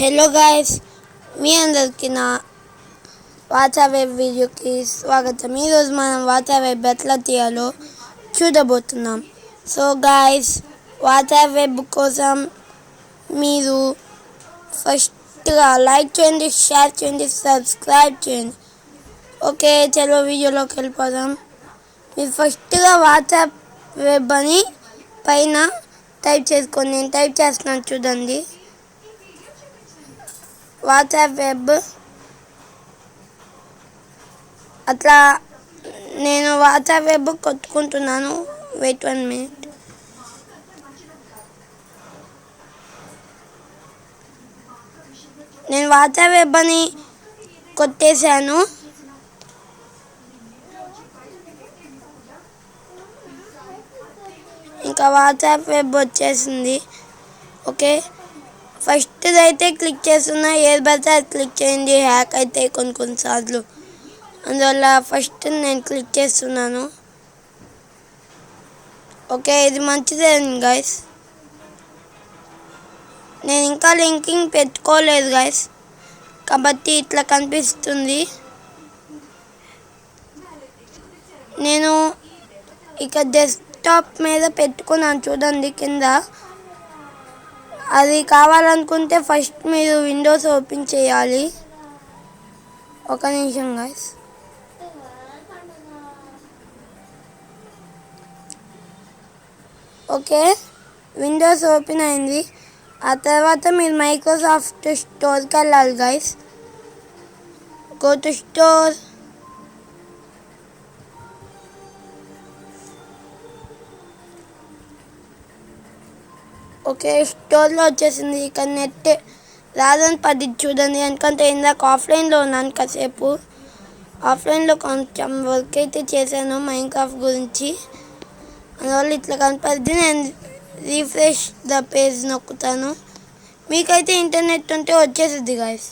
Hello guys మీ అందరికి నా WhatsApp web వీడియోకి స్వాగతం. ఈరోజు మనం వాట్సాప్ వెబ్ ఎట్లా తీయాలో చూడబోతున్నాం. సో గాయస్ వాట్సాప్ వెబ్ కోసం మీరు ఫస్ట్గా లైక్ చేయండి షేర్ చేయండి సబ్స్క్రైబ్ చేయండి. ఓకే చలో వీడియోలోకి వెళ్ళిపోదాం. మీరు ఫస్ట్గా వాట్సాప్ వెబ్ అని పైన టైప్ చేసుకోండి నేను టైప్ చేస్తున్నాను చూడండి. WhatsApp web. అట్లా నేను WhatsApp web కొట్టుకుంటున్నాను. Wait one minute. నేను వాట్సాప్ వెబ్ అని కొట్టేశాను. ఇంకా వాట్సాప్ వెబ్ వచ్చేసింది. ఓకే? ఫస్ట్ అయితే క్లిక్ చేస్తున్నా ఏది పడితే అది క్లిక్ చేయండి హ్యాక్ అయితే కొన్ని కొన్నిసార్లు అందువల్ల ఫస్ట్ నేను క్లిక్ చేస్తున్నాను. ఓకే ఇది మంచిదే గైస్ నేను ఇంకా లింకింగ్ పెట్టుకోలేదు గైస్ కాబట్టి ఇట్లా కనిపిస్తుంది. నేను ఇక డెస్క్టాప్ మీద పెట్టుకున్నాను చూడండి కింద. అది కావాలనుకుంటే ఫస్ట్ మీరు విండోస్ ఓపెన్ చేయాలి. ఒక నిమిషం గాయస్ ఓకే విండోస్ ఓపెన్ అయింది. ఆ తర్వాత మీరు మైక్రోసాఫ్ట్ స్టోర్కి వెళ్ళాలి guys go to store. Okay స్టోర్లో వచ్చేసింది. ఇక నెట్ రాదని పది చూడండి. ఎందుకంటే ఇందాక ఆఫ్లైన్లో ఉన్నాను కాసేపు. ఆఫ్లైన్లో కొంచెం వర్క్ అయితే చేశాను మైండ్ క్రాఫ్ట్ గురించి. అందువల్ల ఇట్లా కనపడింది నేను రీఫ్రెష్ ద పేజ్ నొక్కుతాను. మీకైతే ఇంటర్నెట్ ఉంటే వచ్చేసిద్ది గాయస్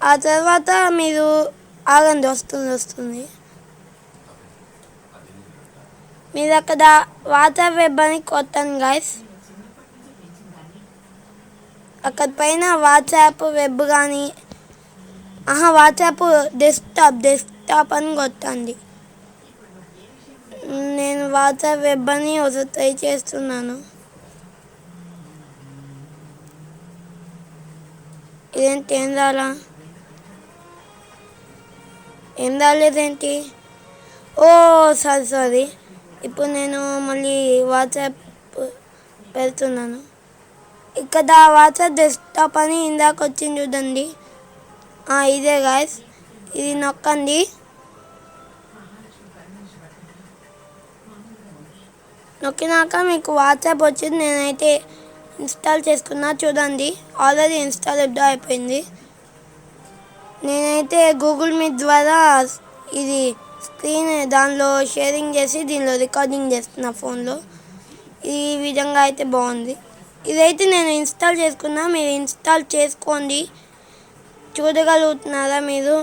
ఆ తర్వాత మీరు ఆగండి వస్తుంది వస్తుంది. మీరు అక్కడ వాటర్ వెబ్ అని కొట్టాను గాయస్ అక్కడ పైన వాట్సాప్ వెబ్ కానీ ఆహా వాట్సాప్ డెస్క్టాప్ డెస్క్టాప్ అని కొట్టండి. నేను వాట్సాప్ వెబ్ అని ఒకసారి ట్రై చేస్తున్నాను. ఇదేంటి ఏం రాలా? ఏం రాలేదేంటి? ఓ సారీ సారీ ఇప్పుడు నేను మళ్ళీ వాట్సాప్ పెడుతున్నాను. ఇక్కడ వాట్సాప్ డెస్క్టాప్ అని ఇందాక వచ్చింది చూడండి. ఇదే గాయస్ ఇది నొక్కండి. నొక్కినాక మీకు వాట్సాప్ వచ్చింది. నేనైతే ఇన్స్టాల్ చేసుకున్నా చూడండి. ఆల్రెడీ ఇన్స్టాల్ అయిపోయింది. నేనైతే గూగుల్ మీట్ ద్వారా ఇది స్క్రీన్ దానిలో షేరింగ్ చేసి దీనిలో రికార్డింగ్ చేస్తున్నా ఫోన్లో. ఈ విధంగా అయితే బాగుంది. ఇదైతే నేను ఇన్స్టాల్ చేసుకున్నా. మీరు ఇన్స్టాల్ చేసుకోండి. చూడగలుగుతున్నారా మీరు?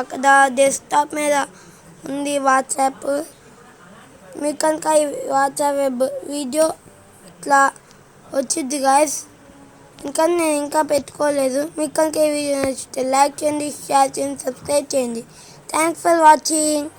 అక్కడ డెస్క్టాప్ మీద ఉంది వాట్సాప్. మీకు కనుక ఈ వాట్సాప్ వెబ్ వీడియో ఇట్లా వచ్చింది గాయస్. ఇంకా నేను ఇంకా పెట్టుకోలేదు. మీకు కనుక ఈ వీడియో నచ్చితే లైక్ చేయండి షేర్ చేయండి సబ్స్క్రైబ్ చేయండి. Thanks for watching.